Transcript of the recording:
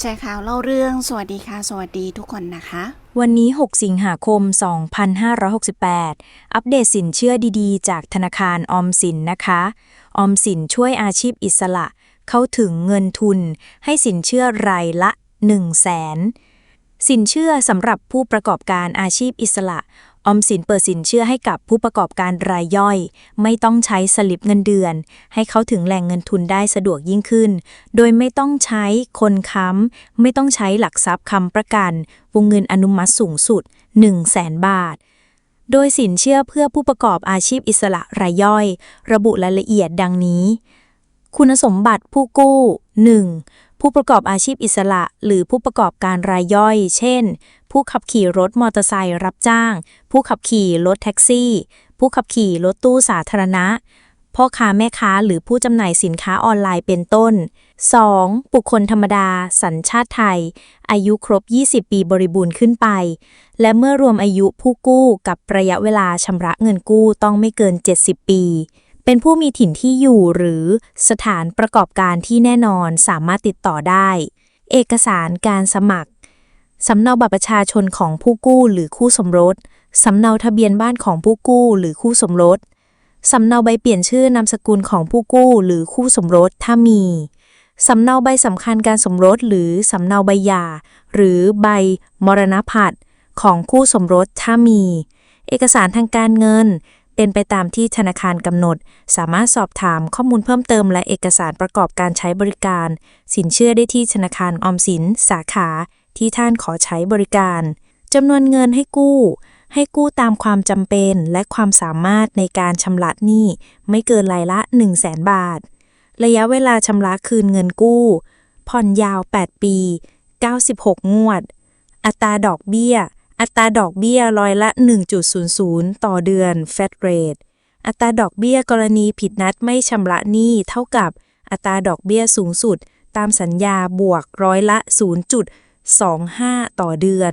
แชร์ข่าวเล่าเรื่อง สวัสดีค่ะ สวัสดีทุกคนนะคะ วันนี้ 6 สิงหาคม 2568 อัปเดตสินเชื่อดีๆ จากธนาคารออมสินนะคะ ออมสินช่วยอาชีพอิสระ เข้าถึงเงินทุน ให้สินเชื่อรายละ 1 0 0 0 0แสนสินเชื่อสำหรับผู้ประกอบการอาชีพอิสระ ออมสินเปิดสินเชื่อให้กับผู้ประกอบการรายย่อย ไม่ต้องใช้สลิปเงินเดือน ให้เขาถึงแหล่งเงินทุนได้สะดวกยิ่งขึ้น โดยไม่ต้องใช้คนค้ำ ไม่ต้องใช้หลักทรัพย์ค้ำประกัน วงเงินอนุมัติสูงสุด 1 0 0 0 0แสนบาท โดยสินเชื่อเพื่อผู้ประกอบอาชีพอิสระรายย่อย ระบุรายละเอียดดังนี้ คุณสมบัติผู้กู้ 1. ผู้ประกอบอาชีพอิสระ หรือผู้ประกอบการรายย่อย เช่น ผู้ขับขี่รถมอเตอร์ไซค์รับจ้าง ผู้ขับขี่รถแท็กซี่ ผู้ขับขี่รถตู้สาธารณะ พ่อค้าแม่ค้าหรือผู้จำหน่ายสินค้าออนไลน์เป็นต้น 2. บุคคลธรรมดา สัญชาติไทย อายุครบ 20 ปีบริบูรณ์ขึ้นไป และเมื่อรวมอายุผู้กู้กับระยะเวลาชำระเงินกู้ต้องไม่เกิน 70 ปีเป็นผู้มีถิ่นที่อยู่หรือสถานประกอบการที่แน่นอนสามารถติดต่อได้ เอกสารการสมัคร สำเนาบัตรประชาชนของผู้กู้หรือคู่สมรส สำเนาทะเบียนบ้านของผู้กู้หรือคู่สมรส สำเนาใบเปลี่ยนชื่อนามสกุลของผู้กู้หรือคู่สมรสถ้ามี สำเนาใบสำคัญการสมรสหรือสำเนาใบหย่าหรือใบมรณพัตน์ของคู่สมรสถ้ามี เอกสารทางการเงิน เป็นไปตามที่ธนาคารกำหนด สามารถสอบถามข้อมูลเพิ่มเติมและเอกสารประกอบการใช้บริการ สินเชื่อได้ที่ธนาคารออมสิน สาขา ที่ท่านขอใช้บริการจำนวนเงินให้กู้ ให้กู้ตามความจำเป็นและความสามารถในการชำระหนี้ไม่เกินรายละ 1 0 0 0 0แสนบาท ระยะเวลาชำระคืนเงินกู้ ผ่อนยาว 8 ปี 96 งวด อัตราดอกเบี้ย อัตราดอกเบี้ยร้อยละ 1.00 ต่อเดือน Fed Rate อัตราดอกเบี้ยกรณีผิดนัดไม่ชำระหนี้เท่ากับอัตราดอกเบี้ยสูงสุด ตามสัญญาบวกร้อยละ 25 ต่อเดือน